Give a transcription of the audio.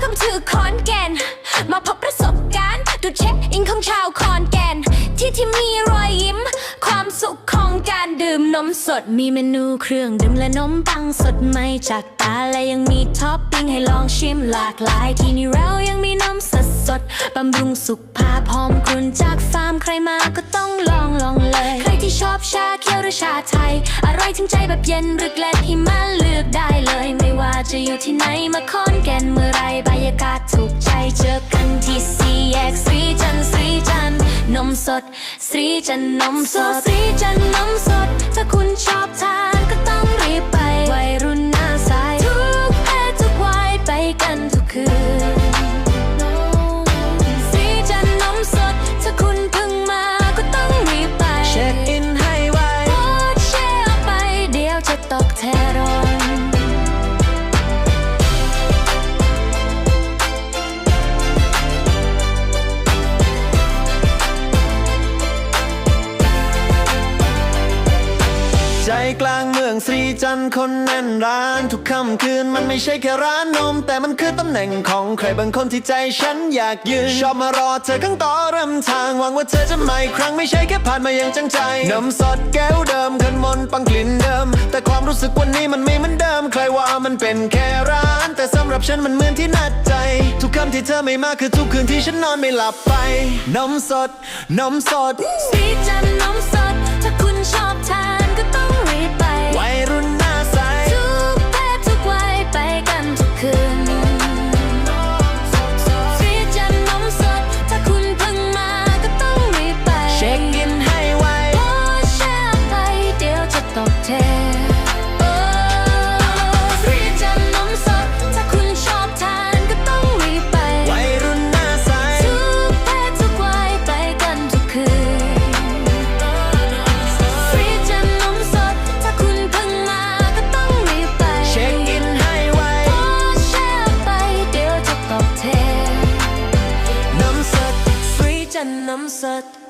to ขอนแกนมาพบประสบการณ์ดูเช็คอินของชาวขอนแกนที่ที่มีรอยยิ้ม ความสุขของการดื่มนมสด มีเมนูเครื่องดื่มและนมปังสดใหม่จากตาและยังมีท็อปปิ้งให้ลองชิมหลากหลาย ที่นี่เรายังมีนมสดสดบำรุงสุขภาพหอมกลุ่นจากฟาร์มใครมาก็ต้องลองลองเลย ใครที่ชอบชาเขียว อชาไทย อร่อยถึงใจแบบเย็นหรือเกล็ดหิมะเลือกได้เลย ไม่ว่าจะอยู่ที่ไหนมาค้นแก่นเมื่อไรบรรยากาศถูกใจเจอกันที่สี่แยกสีจันทร์สีจันนมสดสีจันนมสดสีจันนม ใจกลางเมืองสีจันทร์คนแน่นร้านทุกค่ำคืนมันไม่ใช่แค่ร้านนม แต่มันคือตำแหน่งของใครบางคนที่ใจฉันอยากยืน ชอบมารอเธอข้างต่อเริ่มทางหวังว่าเธอจะมาอีกครั้งไม่ใช่แค่ผ่านมาอย่างจังใจนมสดแก้วเดิมขันมนต์ปังกลิ่นเดิม แต่ความรู้สึกวันนี้มันไม่เหมือนเดิม ใครว่ามันเป็นแค่ร้าน แต่สำหรับฉันมันเหมือนที่นัดใจ ทุกคำที่เธอไม่มาคือทุกคืนที่ฉันนอนไม่หลับไปนมสดนมสดสีจันทร์นมสด ดี๋ย